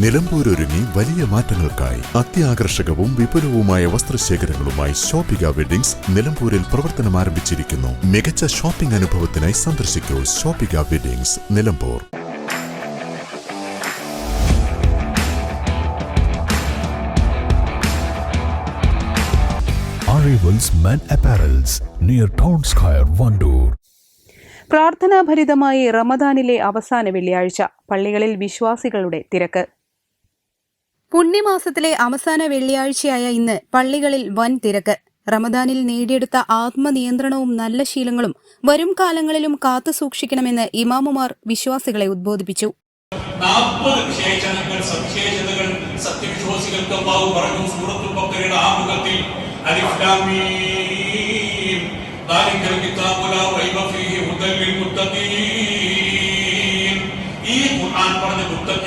നിലമ്പൂരൊരുങ്ങി വലിയ മാറ്റങ്ങൾക്കായി അത്യാകർഷകവും വിപുലവുമായ വസ്ത്രശേഖരങ്ങളുമായി ഷോപ്പിക വെഡിങ്സ് നിലമ്പൂരിൽ പ്രവർത്തനം ആരംഭിച്ചിരിക്കുന്നു. മികച്ച ഷോപ്പിംഗ് അനുഭവത്തിനായി സന്ദർശിക്കൂ Shoppika weddings Nilambur. Arrivals Men Apparels near Town Square, Vandoor. പ്രാർത്ഥനാഭരിതമായി റമദാനിലെ അവസാന വെള്ളിയാഴ്ച പള്ളികളിൽ വിശ്വാസികളുടെ തിരക്ക്. പുണ്യമാസത്തിലെ അവസാന വെള്ളിയാഴ്ചയായ ഇന്ന് പള്ളികളിൽ വൻ തിരക്ക്. റമദാനിൽ നേടിയെടുത്ത ആത്മനിയന്ത്രണവും നല്ല ശീലങ്ങളും വരും കാലങ്ങളിലും കാത്തു സൂക്ഷിക്കണമെന്ന് ഇമാമുമാർ വിശ്വാസികളെ ഉദ്ബോധിപ്പിച്ചു. സവിശേഷതകൾ സത്യവിശ്വാസികൾക്ക് പറഞ്ഞു ബക്കറയുടെ ആമുഖത്തിൽ. അലിഫ് ലാം മീം. ഫീഹി മുത്തഖീൻ.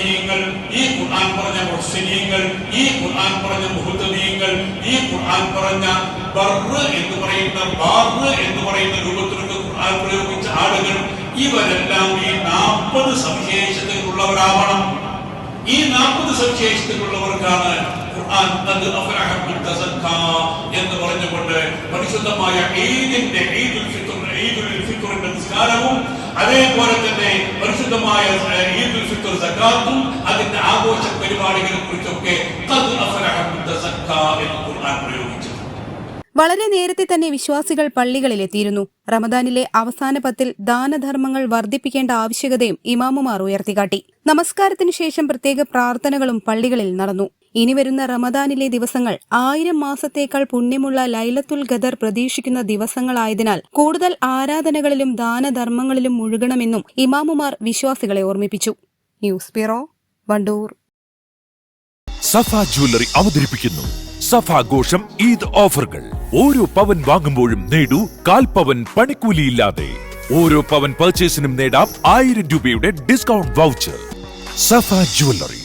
മുത്തഖീങ്ങൾ ഈ ഖുർആൻ പറഞ്ഞ മുഹ്സിനീങ്ങൾ ഈ ഖുർആൻ പറഞ്ഞ മുഹുദ്ദീയങ്ങൾ ഈ ഖുർആൻ പറഞ്ഞ ബർറ് എന്ന് പറയുന്ന ബാറ് എന്ന് പറയുന്ന രൂപത്തിലൊക്കെ ഖുർആൻ പ്രയോഗിച്ച ആളുകൾ ഇവരെല്ലാം ഈ നാൽപ്പത് സവിശേഷതകളുള്ളവരാവണം ഈ നാൽപ്പത് സവിശേഷതകളുള്ളവർക്കാണ് ഖുർആൻ എന്ന് പറഞ്ഞുകൊണ്ട് പരിശുദ്ധമായ ഈദിന്റെ ഈദുൽ ഫിത്ർ നിസ്കാരവും അതേപോലെ തന്നെ പരിശുദ്ധമായ സക്കാത്തും അതിന്റെ ആഘോഷ പരിപാടികളെ കുറിച്ചൊക്കെ വളരെ നേരത്തെ തന്നെ വിശ്വാസികൾ പള്ളികളിലെത്തിയിരുന്നു. റമദാനിലെ അവസാന പത്തിൽ ദാനധർമ്മങ്ങൾ വർദ്ധിപ്പിക്കേണ്ട ആവശ്യകതയും ഇമാമുമാർ ഉയർത്തിക്കാട്ടി. നമസ്കാരത്തിനു ശേഷം പ്രത്യേക പ്രാർത്ഥനകളും പള്ളികളിൽ നടന്നു. ഇനി വരുന്ന റമദാനിലെ ദിവസങ്ങൾ ആയിരം മാസത്തേക്കാൾ പുണ്യമുള്ള ലൈലത്തുൽ ഖദർ പ്രതീക്ഷിക്കുന്ന ദിവസങ്ങളായതിനാൽ കൂടുതൽ ആരാധനകളിലും ദാനധർമ്മങ്ങളിലും മുഴുകണമെന്നും ഇമാമുമാർ വിശ്വാസികളെ ഓർമ്മിപ്പിച്ചു. News bureau Wandoor. Safa jewellery അവതരിപ്പിക്കുന്നു. സഫ സഫാഘോഷം ഈദ് ഓഫറുകൾ. ഓരോ പവൻ വാങ്ങുമ്പോഴും നേടൂ കാൽ പവൻ പണിക്കൂലിയില്ലാതെ. ഓരോ പവൻ പർച്ചേസിനും നേടാം ആയിരം രൂപയുടെ ഡിസ്കൗണ്ട് വൗച്ചർ സഫ ജ്വല്ലറി.